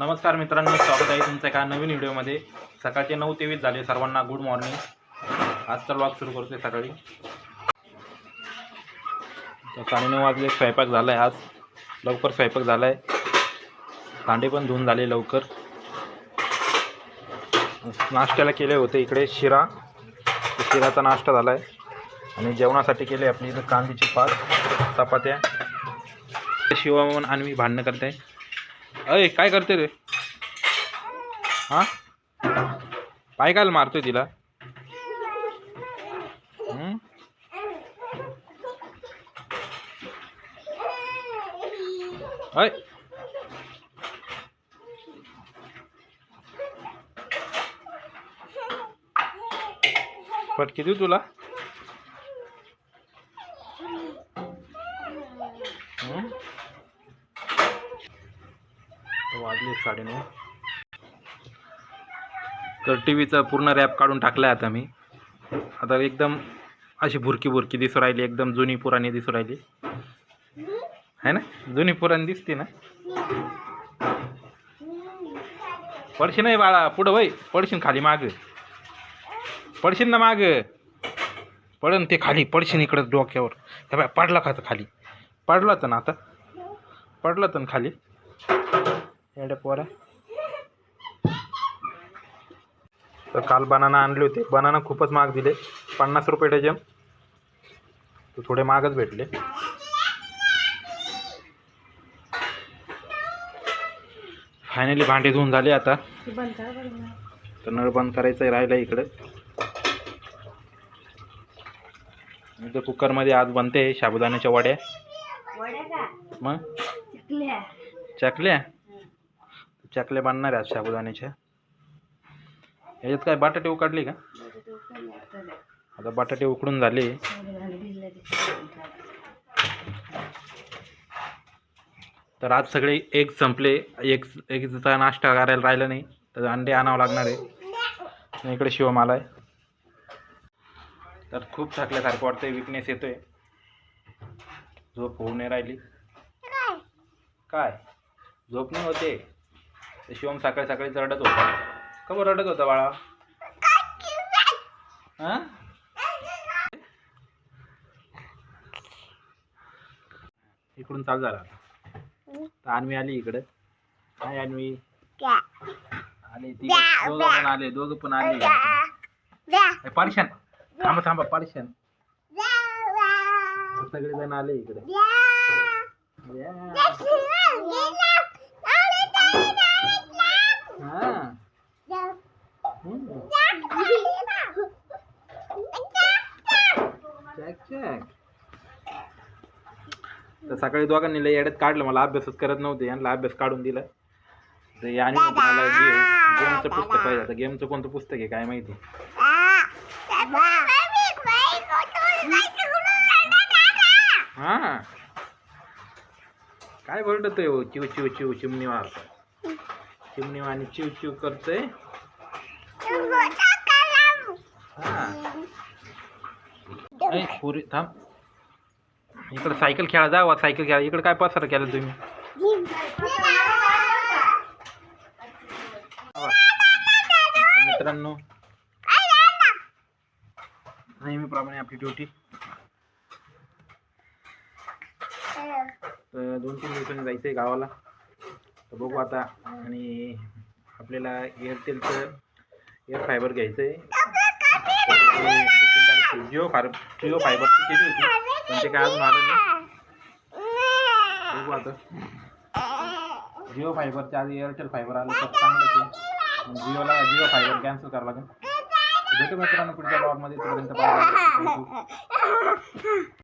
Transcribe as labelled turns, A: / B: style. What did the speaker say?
A: नमस्कार मित्रांनो स्वागत आहे तुमचं एका नवीन व्हिडिओमध्ये. सकाळचे नऊ ते वीस झाले सर्वांना गुड मॉर्निंग आजचा ब्लॉग सुरू करतोय सकाळी. तर साडेनऊ वाजले स्वयंपाक झाला आहे आज. लवकर स्वयंपाक झाला आहे भांडे पण धुवून झाले लवकर. नाश्त्याला केले होते इकडे शिरा. शिराचा नाश्ता झाला आहे आणि जेवणासाठी केले आपली इथं कांदीची पात चपात्या. शिवमन आणि मी भांडणं करते अय काय करते रे? हां? पाय काय मारतोय तिला. अय. पटकी देऊ तुला? वाजले साडेनऊ. तर टी व्हीचा पूर्ण रॅप काढून टाकला आहे आता मी. आता एकदम अशी भुरकी भुरकी दिसू राहिली एकदम जुनी पुराणी दिसू राहिली. आहे ना? जुनी पुराणी दिसते ना? पडशील नाही बाळा पुढं वय पडशीन खाली माग. पडशीन ना माग. पडन ते खाली पडशीन इकडं डोक्यावर. हे बाय पडला का खाली? पडला तर ना आता? पडला तर खाली? एवढ्या पोरा तर काल बनाना आणले होते. बनाना खूपच महाग दिले. पन्नास रुपये डझन. तर थोडे महागच भेटले. फायनली भांडे धुवून झाले आता. तर नळ बंद करायचं राहिलं इकडं. इथं कुकरमध्ये आज बनते साबुदाण्याच्या वड्या. मग?
B: चकल्या?
A: चकल्या बांधणार आहे आज साबुदाण्याच्या याच्यात काय बटाटे उकडले का? आता बटाटे उकडून झाले. तर आज सगळे एग संपले. एग एगचा नाश्ता करायला राहिला नाही तर अंडे आणावं लागणार आहे. इकडे शिवम आला आहे. तर खूप थकल्यासारखं वाटतंय विकनेस येतोय. झोप होऊ नाही राहिली. काय? झोप नाही होते. तर शिवम सकाळी सकाळीच रडत होता. का बरं रडत होता बाळा? हां? इकडून चालू झाला आता. तर अन्वी आली इकडं. काय अन्वी. आले ती. दोघं पण आले दोघं पण आले. पाडशान थांबा थांबा पाडशान सगळे जण आले इकडे. हा. हम्म. चॅक चॅक. तर सकाळी दोघांनी लय येड्यात काढलं मला अभ्यासच करत नव्हते यांना अभ्यास काढून दिला. तर याने मला गेम गेमचं पुस्तक पाहिजे आता गेमचं कोणतं पुस्तक आहे काय माहिती? हा. काय हो चिव चिव चिव चिमणी मारतोय. चिमणी आणि चिव चिव करतोय ऐ, पुरी थांब. इकडे सायकल खेळा जा सायकल खेळा. इकडे काय पसार केलं तुम्ही? तर मित्रांनो नेहमीप्रमाणे आपली ड्युटी. तर दोन तीन दिवसांनी जायचं आहे गावाला. तर बघू आता आणि आपल्याला एअरटेलचं एअर फायबर घ्यायचं आहे जिओ फार जिओ फायबरची केली होती पण ते काय अजून आलं नाही. बघू आता. जिओ फायबरच्या आधी एअरटेल फायबर आलं तर चांगलं ते जिओला जिओ फायबर कॅन्सल करावं लागेल. भेटू मित्रांनो पुढच्या ब्लॉगमध्ये तोपर्यंत